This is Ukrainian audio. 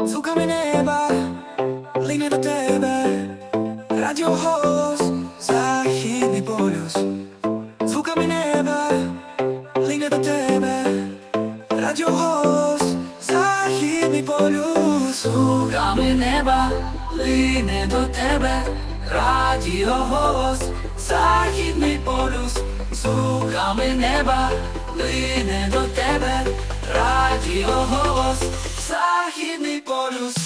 Звуками неба, лине до тебе, радіоголос, західний полюс. Звуками неба, лине до тебе, радіоголос, західний полюс. Звуками неба, лине до тебе, радіоголос, західний полюс. Звуками неба, лине до тебе, радіоголос, західний полюс.